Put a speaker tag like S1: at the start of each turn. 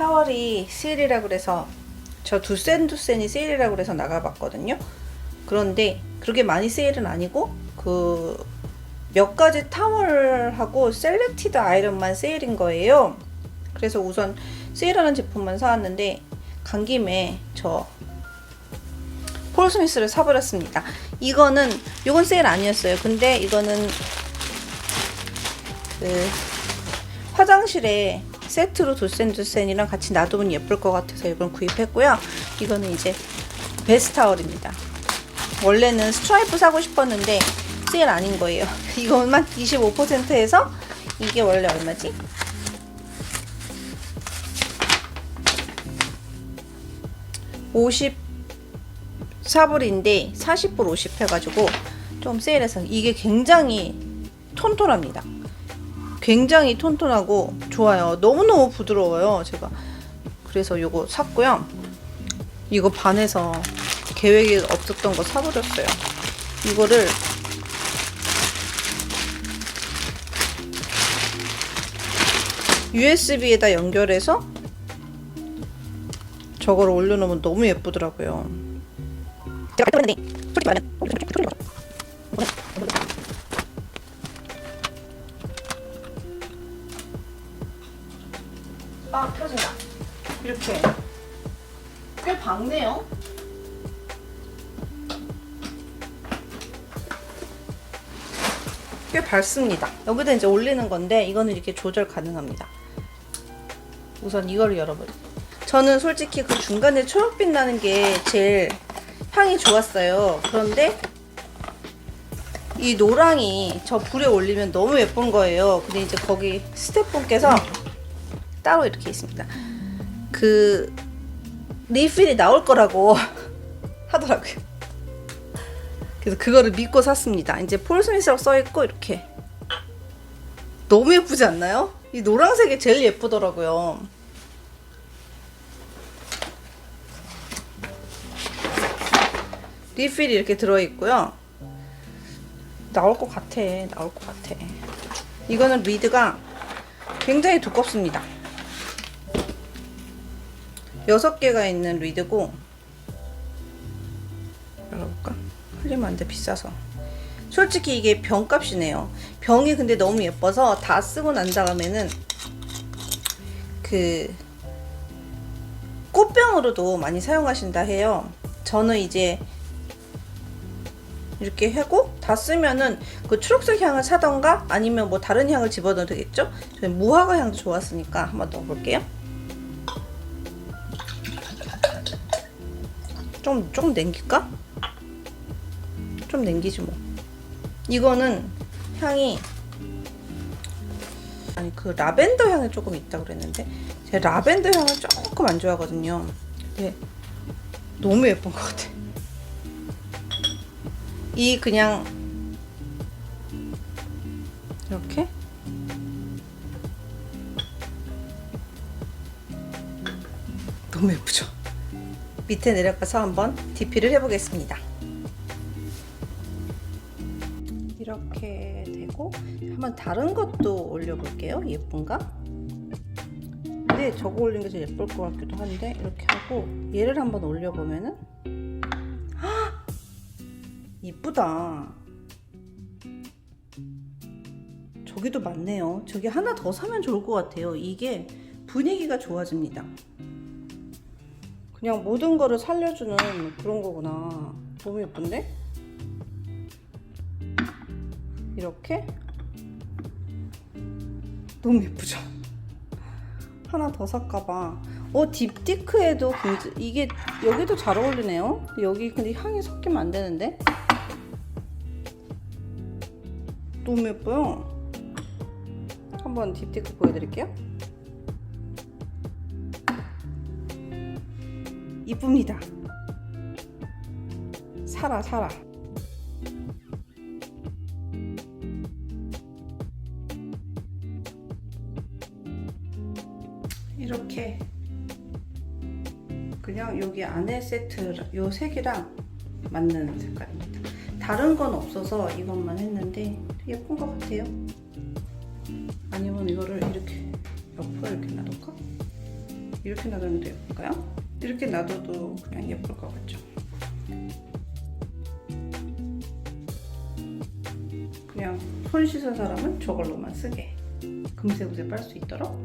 S1: 타월이 세일이라 그래서 저 두센 두센이 세일이라 그래서 나가봤거든요. 그런데 그렇게 많이 세일은 아니고 그 몇 가지 타월하고 셀렉티드 아이런만 세일인 거예요. 그래서 우선 세일하는 제품만 사왔는데 간 김에 저 폴스미스를 사버렸습니다. 이거는 이건 세일 아니었어요. 근데 이거는 그 화장실에 세트로 두센두센이랑 같이 놔두면 예쁠 것 같아서 이걸 구입했고요. 이거는 이제 베스타월입니다. 원래는 스트라이프 사고 싶었는데 세일 아닌 거예요. 이것만 25%에서 이게 원래 얼마지? (54불인데) (40불) (50) 해가지고 좀 세일해서 이게 굉장히 톤톤합니다 굉장히 톤톤하고 좋아요. 너무너무 부드러워요. 제가 그래서 이거 샀고요. 이거 반해서 계획이 없었던 거 사버렸어요. 이거를 USB에다 연결해서 저걸 올려놓으면 너무 예쁘더라고요. 제가 왔는데 솔직히 말하면 이렇게 꽤 밝네요. 꽤 밝습니다. 여기다 이제 올리는 건데 이거는 이렇게 조절 가능합니다. 우선 이거를 열어버려. 저는 솔직히 그 중간에 초록빛 나는 게 제일 향이 좋았어요. 그런데 이 노랑이 저 불에 올리면 너무 예쁜 거예요. 근데 이제 거기 스태프분께서 따로 이렇게 있습니다. 그 리필이 나올 거라고 하더라고요. 그래서 그거를 믿고 샀습니다. 이제 폴 스미스라고 써 있고 이렇게 너무 예쁘지 않나요? 이 노란색이 제일 예쁘더라고요. 리필이 이렇게 들어 있고요. 나올 것 같아. 나올 것 같아. 이거는 리드가 굉장히 두껍습니다. 6개가 있는 리드고 열어볼까? 흘리면 안 돼 비싸서 솔직히 이게 병값이네요 병이 근데 너무 예뻐서 다 쓰고 난 다음에는 그 꽃병으로도 많이 사용하신다 해요 저는 이제 이렇게 하고 다 쓰면은 그 초록색 향을 사던가 아니면 뭐 다른 향을 집어넣어도 되겠죠? 무화과 향도 좋았으니까 한번 넣어볼게요 좀, 좀 남길까? 좀 남기지 뭐. 이거는 향이 아니 그 라벤더 향이 조금 있다 그랬는데 제가 라벤더 향을 조금 안 좋아하거든요. 근데 너무 예쁜 것 같아. 이 그냥 이렇게 너무 예쁘죠? 밑에 내려가서 한번 DP를 해보겠습니다. 이렇게 되고 한번 다른 것도 올려볼게요. 예쁜가? 근데 저거 올린 게 제일 예쁠 것 같기도 한데 이렇게 하고 얘를 한번 올려보면은 헉! 이쁘다. 저기도 많네요. 저기 하나 더 사면 좋을 것 같아요. 이게 분위기가 좋아집니다. 그냥 모든 거를 살려주는 그런 거구나. 너무 예쁜데? 이렇게 너무 예쁘죠? 하나 더 살까봐. 어 딥티크에도 굉장히 이게 여기도 잘 어울리네요. 여기 근데 향이 섞이면 안 되는데. 너무 예뻐요. 한번 딥티크 보여드릴게요. 이쁩니다. 살아 살아. 이렇게 그냥 여기 안에 세트 요 색이랑 맞는 색깔입니다. 다른 건 없어서 이것만 했는데 예쁜 것 같아요. 아니면 이거를 이렇게 옆으로 이렇게 놔둘까? 이렇게 놔두는 게 예쁠까요? 이렇게 놔둬도 그냥 예쁠 것 같죠? 그냥 손 씻은 사람은 저걸로만 쓰게 금세 금세 빨 수 있도록